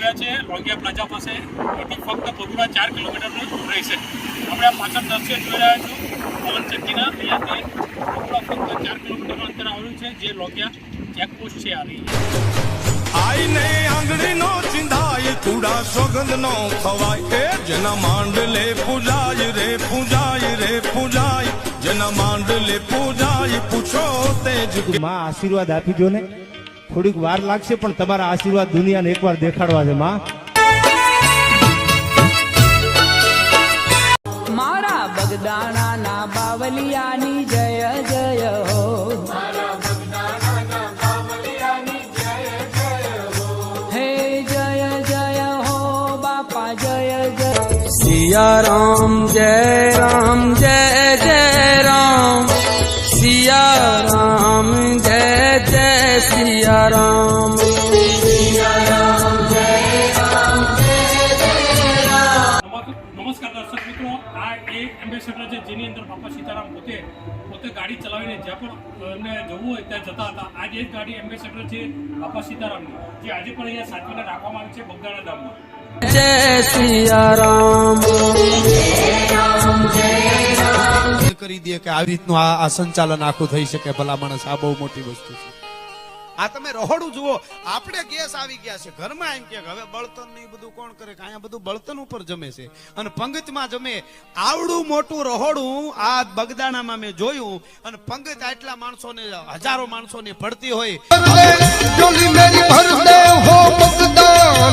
પાસે એથી ફક્ત ભગુડા ચાર કિલોમીટરનું દૂર રહેશે. આપણે આ પાછળ દ્રશ્ય જોઈ રહ્યા છો. પવન ચક્કીના અહીંયાથી ભગુડા ફક્ત ચાર કિલોમીટરનું અંતર આવેલું છે જે લોહિયા ચેકપોસ્ટ છે આ રહી. આઈને આંગળી નો ચિંધાય ચૂડા સોગંધ નો ખવાય. એ જેના માંડલે પૂજાય રે પૂજાય રે પૂજાય. જેના માંડલે પૂજાય પૂછો તે જ માં આશીર્વાદ આપી દો ને. થોડીક વાર લાગશે પણ તમારા આશીર્વાદ દુનિયાને એકવાર દેખાડવા છે માં. મારા બગદાણા ના બાવલિયાની જય જય હો. હે જય જય હો બાપા જય જય. સિયા રામ જય રામ જય જય સિયા રામ નમસ્કાર દર્શક મિત્રો આ એક એમ્બેસેડર છે જેની અંદર બાપા સીતારામ પોતે પોતે ગાડી ચલાવીને જ્યાં પણ એમને જવું હોય ત્યાં જતા હતા. આ જે ગાડી એમ્બેસેડર છે બાપા સીતારામની જે આજે પણ અહીંયા સાચવીને રાખવામાં આવી છે બગદાણા ધામમાં. જય સિયા રામ. કરી દે કે આવી રીતનું આ આ સંચાલન આખું થઈ શકે ભલા માણસ આ બહુ મોટી વસ્તુ છે. આ તમે રહોડું જુઓ. આપણે ગેસ આવી ગયા છે. ઘરમાં એમ કે હવે બળતણ ને બધું કોણ કરે? કે અહીંયા બધું બળતણ ઉપર જમે છે. અને પંગતમાં જમે. આવડું મોટું રહોડું આ બગદાણામાં મેં જોયું. અને પંગત આટલા માણસોને, હજારો માણસોને પડતી હોય.